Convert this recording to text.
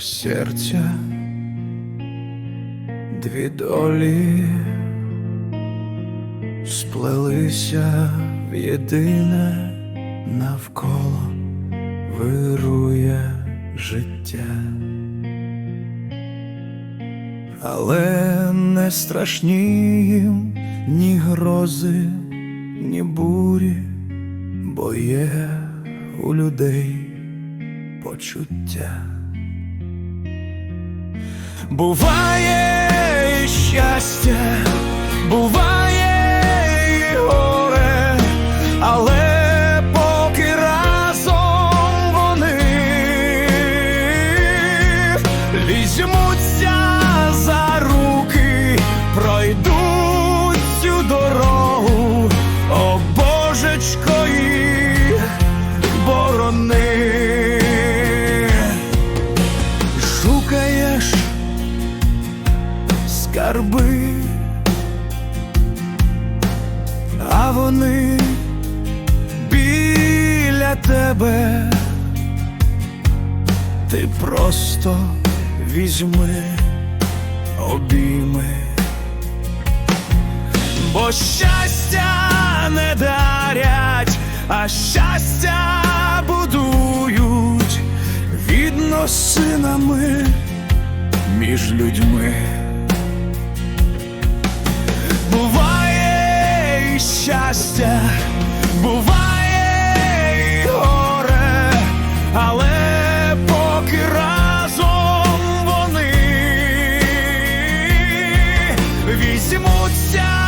серця, дві долі сплелися в єдине навколо вирує життя. Але не страшні їм ні грози, ні бурі, бо є у людей почуття. Буває і щастя, буває і горе, але поки разом вони. Візьмуться скарби, а вони біля тебе, ти просто візьми, обійми, бо щастя не дарять, а щастя будують відносинами між людьми. щастя, буває і горе, але поки разом вони візьмуться.